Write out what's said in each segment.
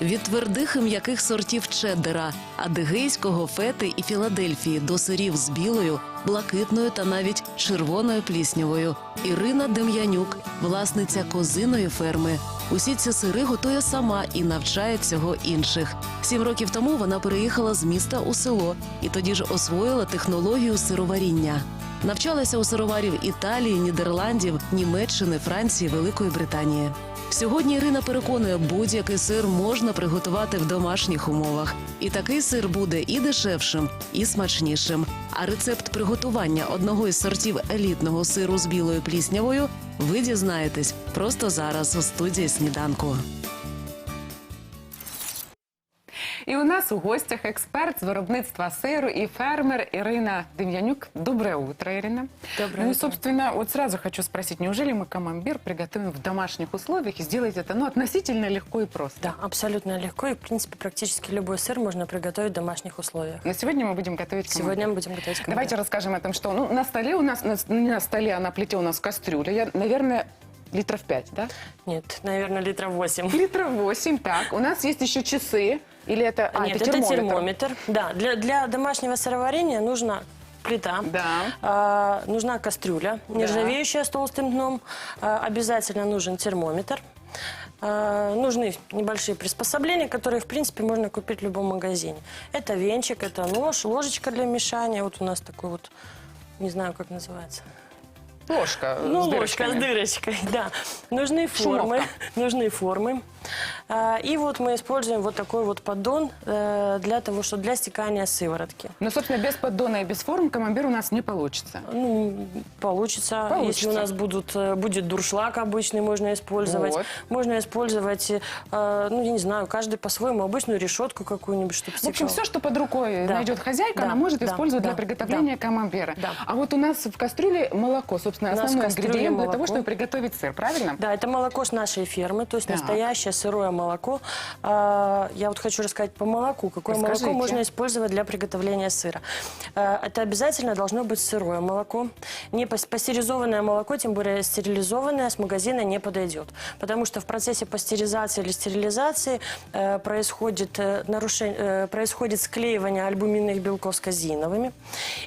Від твердих і м'яких сортів чеддера, адигейського, фети і філадельфії до сирів з білою, блакитною та навіть червоною пліснявою. Ірина Дем'янюк, власниця козиної ферми. Усі ці сири готує сама і навчає цього інших. Сім років тому вона переїхала з міста у село і тоді ж освоїла технологію сироваріння. Навчалася у сироварів Італії, Нідерландів, Німеччини, Франції, Великої Британії. Сьогодні Ірина переконує, будь-який сир можна приготувати в домашніх умовах. І такий сир буде і дешевшим, і смачнішим. А рецепт приготування одного із сортів елітного сиру з білою пліснявою ви дізнаєтесь просто зараз у студії сніданку. Нас у гостях експерт з виробництва сиру и фермер Ирина Демьянюк. Доброе утро, Ирина. Доброе Ну и, утро. собственно, вот сразу хочу спросить, неужели мы камамбер приготовим в домашних условиях и сделать это ну, относительно легко и просто? Да, абсолютно легко. И, в принципе, практически любой сыр можно приготовить в домашних условиях. Но сегодня мы будем готовить камамбер. Сегодня мы будем готовить камамбер. Давайте расскажем о том, что ну, на столе у нас, на, не на столе, а на плите у нас кастрюля. Я, наверное, литров 5, да? Нет, наверное, литров 8. Литров 8, так. У нас есть еще часы. Или это, а, Нет, это термометр? термометр. Да, для, для домашнего сыроварения нужна плита, Да. а, нужна кастрюля, нержавеющая с толстым дном, а, обязательно нужен термометр. А, нужны небольшие приспособления, которые, в принципе, можно купить в любом магазине. Это венчик, это нож, ложечка для мешания. Вот у нас такой вот, не знаю, как называется. Ложка Ну, с ложка с дырочкой, да. Нужны формы. Шумовка. Нужны формы. А, И вот мы используем вот такой вот поддон э, для того, что для стекания сыворотки. Но, собственно, без поддона и без форм камамбер у нас не получится. Ну, получится. Получится. Если у нас будут, э, будет дуршлаг обычный, можно использовать. Вот. Можно использовать, э, ну, я не знаю, каждый по-своему, обычную решетку какую-нибудь, чтобы В общем, все, что под рукой Да. найдет хозяйка, Да, она может да, использовать да, для приготовления камамбера. Да. А вот у нас в кастрюле молоко, собственно, основной ингредиент для того, молоко. чтобы приготовить сыр, правильно? Да, это молоко с нашей фермы, то есть Так. настоящее сырое молоко. А, Я вот хочу рассказать по молоку. Какое Расскажите. молоко можно использовать для приготовления сыра? А, Это обязательно должно быть сырое молоко. Не пас- пастеризованное молоко, тем более стерилизованное, с магазина не подойдет. Потому что в процессе пастеризации или стерилизации э, происходит, э, нарушение, э, происходит склеивание альбуминных белков с казеиновыми.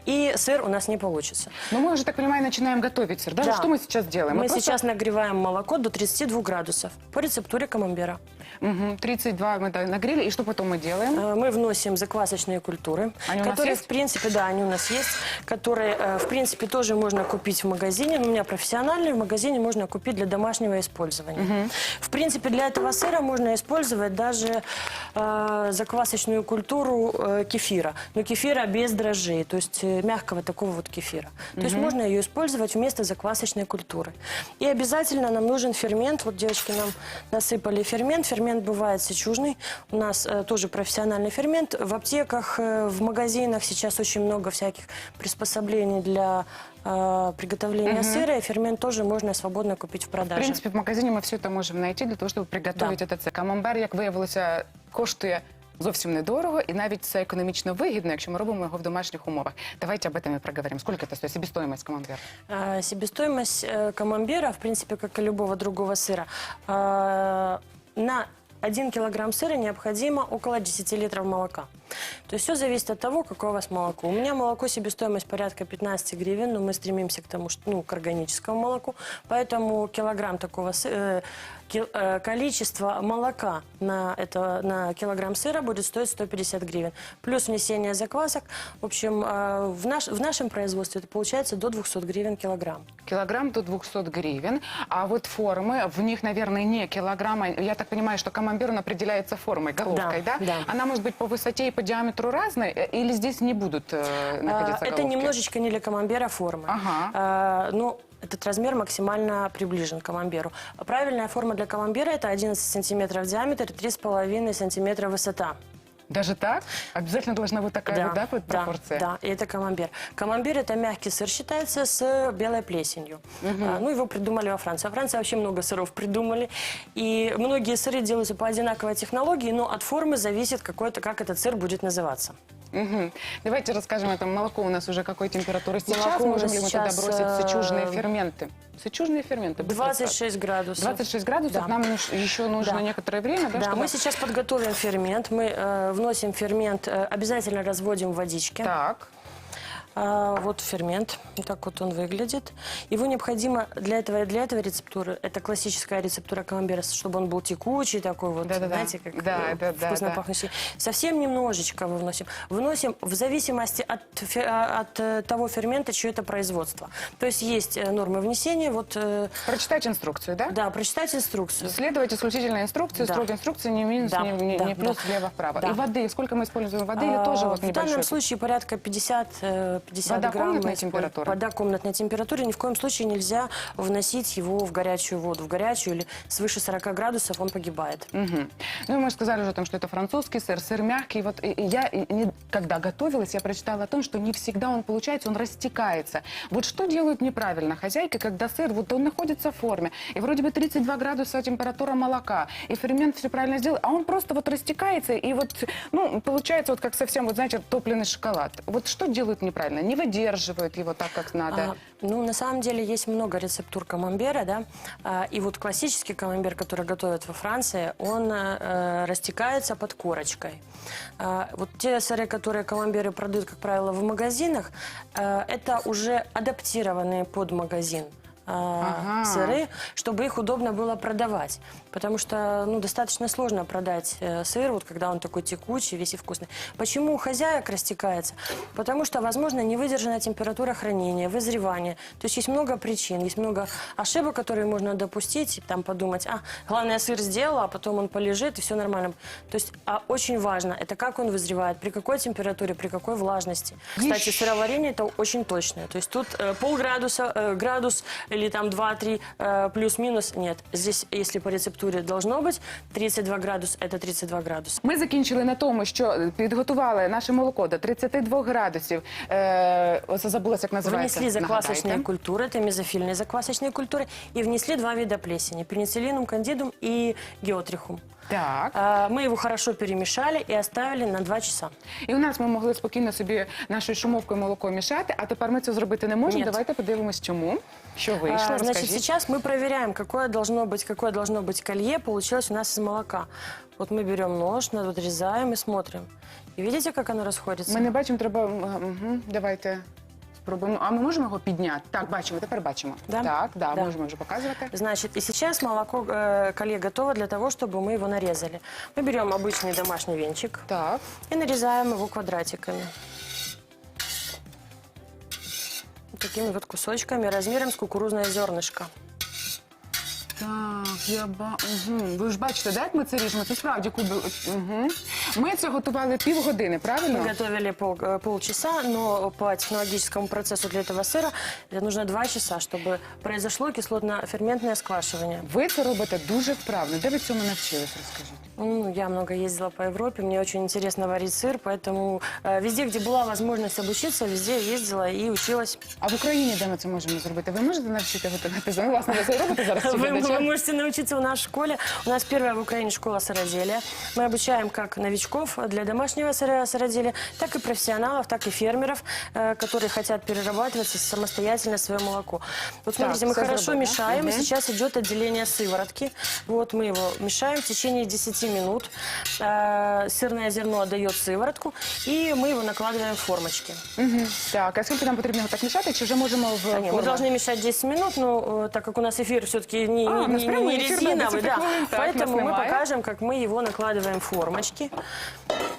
И сыр у нас не получится. Но мы уже, так понимаю, начинаем готовить сыр. Даже Да. что мы сейчас делаем? Мы просто- сейчас нагреваем молоко до 32 градусов по рецептуре камамбера. Мгм, 32 мы да, нагрели. И что потом мы делаем? Э, Мы вносим заквасочные культуры, Они у нас которые, есть? в принципе, да, они у нас есть, которые, э, в принципе, тоже можно купить в магазине. Ну, У меня профессиональные, в магазине можно купить для домашнего использования. В принципе, для этого сыра можно использовать даже э, заквасочную культуру э, кефира. Но кефира без дрожжей, то есть э, мягкого такого вот кефира. То есть можно ее использовать вместо заквасочной культуры. И обязательно нам нужен фермент. Вот девочки нам насыпали фермент. Фермент бывает сечужный. У нас э, тоже профессиональный фермент. В аптеках, э, в магазинах сейчас очень много всяких приспособлений для э, приготовления сыра. И фермент тоже можно свободно купить в В продаже. принципе, в магазині ми все це можемо знайти для того, щоб приготувати Да. це. Камамбер, як виявилося, коштує зовсім недорого і навіть це економічно вигідно, якщо ми робимо його в домашніх умовах. Давайте об этом и проговорим. Сколько это стоит? Себестоимость камамбера? А, Себестоимость э, камамбера, в принципе, как и любого другого сыра, а, на 1 килограмм сыра необходимо около 10 литров молока. То есть все зависит от того, какое у вас молоко. У меня молоко себестоимость порядка 15 гривен, но мы стремимся к тому, что, ну, к органическому молоку. Поэтому килограмм такого э, э, количество молока на, это, на килограмм сыра будет стоить 150 гривен. Плюс внесение заквасок. В общем, э, в, наш, в нашем производстве это получается до 200 гривен килограмм. Килограмм до 200 гривен. А вот формы, в них, наверное, не килограмма. Я так понимаю, что камамбер, он определяется формой, головкой, да? Да, да. Она может быть по высоте и по диаметру разной? э, Или здесь не будут э, находиться А, Это головки? немножечко не для камамбера формы. Ага. А, но этот размер максимально приближен к камамберу. Правильная форма для камамбера это 11 сантиметров в диаметре, 3,5 сантиметра высота. Даже так? Обязательно должна быть такая вот, да, вот пропорция? Да, и это камамбер. Камамбер это мягкий сыр считается с белой плесенью. А, ну, его придумали во Франции. Во Франции вообще много сыров придумали. И многие сыры делаются по одинаковой технологии, но от формы зависит какой-то, как этот сыр будет называться. Мгм. Давайте расскажем, это молоко у нас уже какой температуры сейчас? Молоко Можем ли мы сейчас, туда бросить сычужные э, ферменты? Сычужные ферменты. быстро 26 градусов. 26 градусов, Да. нам еще нужно Да. некоторое время, да, Да, чтобы... мы сейчас подготовим фермент. Мы э, вносим фермент, э, обязательно разводим в водичке. Так, вот фермент, так вот он выглядит. Его необходимо для этого, для этого рецептуры, это классическая рецептура камамбера, чтобы он был текучий такой вот, Да-да-да. знаете, как Да, э, да, да, вкусно да. пахнущий. Совсем немножечко вы вносим. Выносим в зависимости от, а, от э, того фермента, чье это производство. То есть есть э, нормы внесения, вот, прочитать инструкцию, да? да, прочитать инструкцию. Следовать исключительно инструкции, Да. строгой инструкции, не минус, Да, не, да, не плюс, да. влево-вправо. Да. И воды, сколько мы используем воды, А, тоже вот В данном случае порядка 50, э, 50 Вода грамм. комнатной температуры? Вода комнатной температуры. Ни в коем случае нельзя вносить его в горячую воду. В горячую или свыше 40 градусов он погибает. Мгм. Ну, мы сказали уже о том, что это французский сыр, сыр мягкий. Вот я, не- когда готовилась, я прочитала о том, что не всегда он получается, он растекается. Вот что делают неправильно хозяйки, когда сыр, вот он находится в форме, и вроде бы 32 градуса температура молока, и фермент все правильно сделал, а он просто вот растекается, и вот, ну, получается вот как совсем, вот знаете, топленый шоколад. Вот что делают неправильно? Не выдерживают его так, как надо. А, ну, на самом деле есть много рецептур камамбера, да. А, и вот классический камамбер, который готовят во Франции, он э, растекается под корочкой. А, вот те сыры, которые камамберы продают, как правило, в магазинах, э, это уже адаптированные под магазин а, Ага. сыры, чтобы их удобно было продавать. Потому что ну, достаточно сложно продать э, сыр, вот когда он такой текучий, весь и вкусный. Почему хозяек растекается? Потому что, возможно, не выдержана температура хранения, вызревания. То есть есть много причин, есть много ошибок, которые можно допустить, и там подумать, а, главное, сыр сделала, а потом он полежит, и все нормально. То есть а очень важно, это как он вызревает, при какой температуре, при какой влажности. Кстати, сыроварение это очень точное. То есть тут э, полградуса, э, градус или там 2-3 э, плюс-минус. Нет, здесь, если по рецептуре должно быть 32 градус, это 32 градуса. Ми закінчили на тому, що підготували наше молоко до 32 градусів. Е, ось забулася, як називається. Внесли заквасочные Нагадайте. культуры, это мезофильные заквасочные культуры, и внесли два вида плесени, пенициллинум кандидум и геотрихум. Так. А, Мы его хорошо перемешали и оставили на 2 часа. І у нас ми могли спокійно собі нашою шумовкою молоко мішати, а тепер ми це зробити не можемо. Ні. Давайте подивимось, чому. Що вийшло, А, Значит, розкажіть. сейчас мы проверяем, какое должно быть, какое должно быть колье получилось у нас из молока. Вот мы берем нож, надрезаем и смотрим. И видите, как оно расходится? Ми не бачимо, треба... Угу, давайте спробуємо. А ми можемо його підняти? Так, бачимо, тепер бачимо. Да? Так, да, Да. можемо вже показувати. Значит, и сейчас молоко э, колье готово для того, чтобы мы его нарезали. Мы берем обычный домашний венчик Так. и нарезаем его квадратиками. Вот такими вот кусочками размером с кукурузное зернышко. Так, я ба... Угу. Ви ж бачите, да, як ми це ріжемо? Це справді куби. Угу. Ми це готували півгодини, правильно? Мы готовили пол, э, полчаса, но по технологическому процессу для этого сыра это нужно 2 часа, чтобы произошло кислотно-ферментное сквашивание. Ви це робите дуже вправно. Де ви цьому навчились, розкажіть? Ну, я много ездила по Европе, мне очень интересно варить сыр, поэтому э, везде, где была возможность обучиться, везде ездила и училась. А в Україні де ми це можемо зробити? Ви можете навчити готувати? Ну, власне, ви це робите зараз Вы, чи вы можете научиться в нашей школе. У нас первая в Украине школа сыроделия. Мы обучаем как новичков для домашнего сыра- сыроделия, так и профессионалов, так и фермеров, э, которые хотят перерабатывать самостоятельно свое молоко. Вот смотрите, мы всё хорошо сделано, да? мешаем, и Мгм. сейчас идет отделение сыворотки. Вот мы его мешаем в течение 10 минут. Э, Сырное зерно отдает сыворотку, и мы его накладываем в формочки. Угу. Так, а скільки нам потрібно його так мішати, чи вже можемо в А, нет, мы форму? должны мешать 10 минут, но э, так как у нас эфир все-таки не, А, не- у нас не- прямой не эфир, да, резиновый, 10 да, хвилин, так, нас поэтому мы немає. покажем, как мы его накладываем в формочки. Thank you.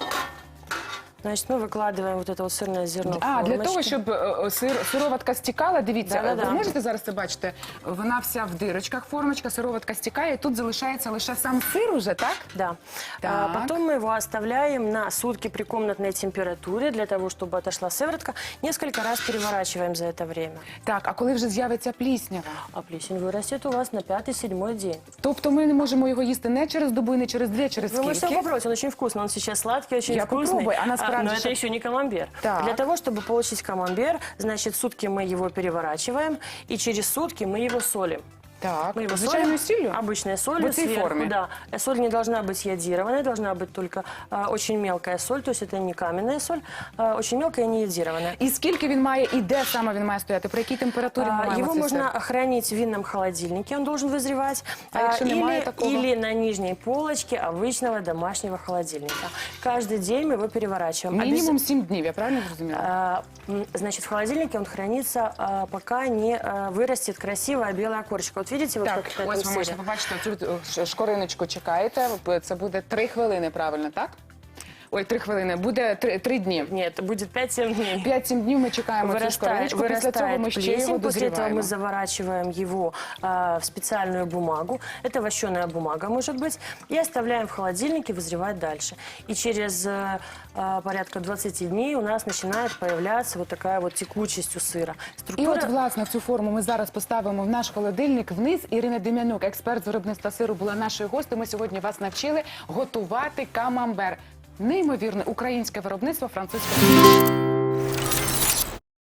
Значит, мы выкладываем вот это вот сырное зерно в А, для того, формочки. щоб е, е, сир, сироватка стікала, дивіться, Да-да-да. ви можете зараз це бачити? Вона вся в дирочках, формочка, сироватка стікає, і тут залишається лише сам сир уже, так? Да. Так. А, потом мы его оставляем на сутки при комнатной температуре для того, чтобы отошла сыворотка. Несколько раз переворачиваем за это время. Так, а коли вже з'явиться пліснява? А плесень вырастет у вас на пятый-седьмой день. Тобто ми не можемо його їсти не через добу, і не через дві, а через Вы можете скільки? попробовать, он очень вкусный, он сейчас сладкий, очень Я вкусный. попробую, а а, но это еще не камамбер. Так. Для того, чтобы получить камамбер, значит, сутки мы его переворачиваем, и через сутки мы его солим. Так, Мы его звичайною солим, сіллю? Обычная соль В этой сверху, форме? да. Э, Соль не должна быть йодированной, должна быть только а, очень мелкая соль, то есть это не каменная соль, а, очень мелкая и не йодированная. І скільки він має, і де саме він має стояти? При якій температурі ми А, маємо Его цей можно сир? хранить в винном холодильнике, он должен вызревать. А якщо немає или, такого? или на нижней полочке обычного домашнего холодильника. Каждый день мы его переворачиваем. Мінімум 7 днів, я правильно зрозуміла? А, м, Значит, в холодильнике он хранится, а, пока не а, вырастет красивая белая корочка. Вот видите, вот Так, как это ось ви можете побачити цю шкориночку чекаєте. Це буде 3 хвилини, правильно, так? Ой, 3 хвилини. Буде 3, 3 дні. Нет, будет 5-7 дней. 5-7 днів ми чекаємо цю Вырастает, шкориночку, після цього ми вырастает ще його плесень, после этого мы дозріваємо. заворачиваем его а, в специальную бумагу, это вощеная бумага может быть, и оставляем в холодильнике вызревать дальше. И через э, а, порядка 20 дней у нас начинает появляться вот такая вот текучесть у сыра. І Структура... от, власне, цю форму ми зараз поставимо в наш холодильник вниз. Ірина Дем'янюк, експерт з виробництва сиру, була нашою гостею. Ми сьогодні вас навчили готувати камамбер. Неймовірне українське виробництво французького.